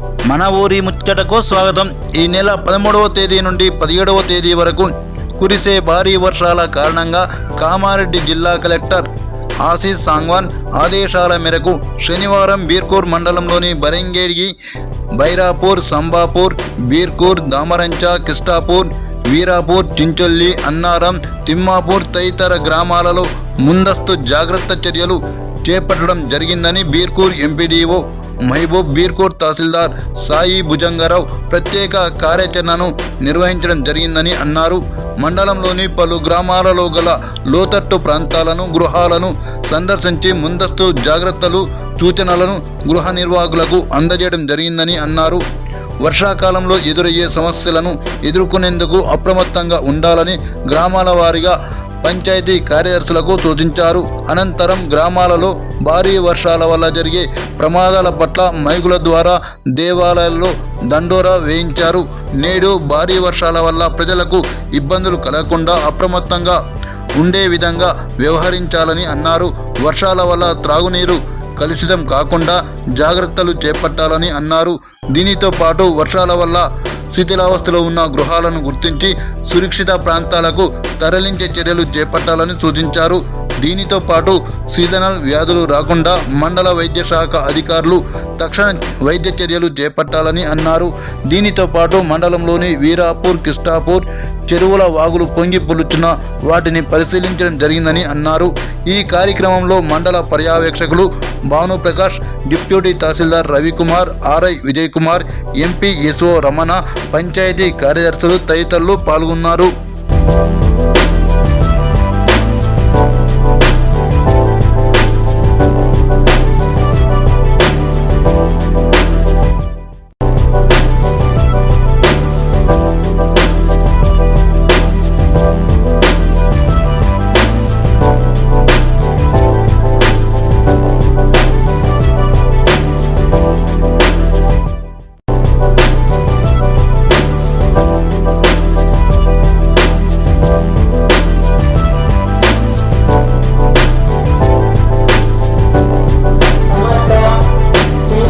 మన ఊరి ముచ్చటకు స్వాగతం. ఈ నెల పదమూడవ తేదీ నుండి పదిహేడవ తేదీ వరకు కురిసే భారీ వర్షాల కారణంగా కామారెడ్డి జిల్లా కలెక్టర్ ఆశీస్ సాంగ్వాన్ ఆదేశాల మేరకు శనివారం బీర్కూర్ మండలంలోని బరంగేరి బైరాపూర్ సంబాపూర్ బీర్కూర్ దామరంచ కిష్టాపూర్ వీరాపూర్ చించొల్లి అన్నారం తిమ్మాపూర్ తదితర గ్రామాలలో ముందస్తు జాగ్రత్త చర్యలు చేపట్టడం జరిగిందని బీర్కూర్ ఎంపీడీఓ మహబూబ్ బీర్కూర్ తహసీల్దార్ సాయి భుజంగారావు ప్రత్యేక కార్యాచరణను నిర్వహించడం జరిగిందని అన్నారు. మండలంలోని పలు గ్రామాలలో గల లోతట్టు ప్రాంతాలను గృహాలను సందర్శించి ముందస్తు జాగ్రత్తలు సూచనలను గృహ నిర్వాహకులకు అందజేయడం జరిగిందని అన్నారు. వర్షాకాలంలో ఎదురయ్యే సమస్యలను ఎదుర్కొనేందుకు అప్రమత్తంగా ఉండాలని గ్రామాల వారీగా పంచాయతీ కార్యదర్శులకు సూచించారు. అనంతరం గ్రామాలలో భారీ వర్షాల వల్ల జరిగే ప్రమాదాల పట్ల మైకుల ద్వారా దేవాలయాల్లో దండోరా వేయించారు. నేడు భారీ వర్షాల వల్ల ప్రజలకు ఇబ్బందులు కలగకుండా అప్రమత్తంగా ఉండే విధంగా వ్యవహరించాలని అన్నారు. వర్షాల వల్ల త్రాగునీరు కలుషితం కాకుండా జాగ్రత్తలు చేపట్టాలని అన్నారు. దీనితో పాటు వర్షాల వల్ల శిథిలావస్థలో ఉన్న గృహాలను గుర్తించి సురక్షిత ప్రాంతాలకు తరలించే చర్యలు చేపట్టాలని సూచించారు. దీనితో పాటు సీజనల్ వ్యాధులు రాకుండా మండల వైద్య శాఖ అధికారులు తక్షణ వైద్య చర్యలు చేపట్టాలని అన్నారు. దీనితో పాటు మండలంలోని వీరాపూర్ కిష్టాపూర్ చెరువుల వాగులు పొంగి పొలుచున్న వాటిని పరిశీలించడం జరిగిందని అన్నారు. ఈ కార్యక్రమంలో మండల పర్యవేక్షకులు Bhanuprakash deputy tahsildar Ravikumar RI Vijay Kumar MPSO Ramana panchayat కార్యదర్శులు తదితరులు పాల్గొన్నారు.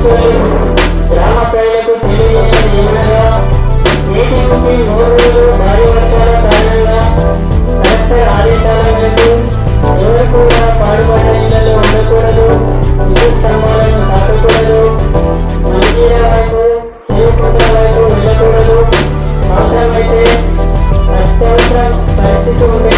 తీసుకొని గ్రామ ప్రజలకు తెలియజేయడం ఏమనగా నేటి నుండి మూడు రోజులు భారీ వర్షాల పరిస్థితి ఉంటే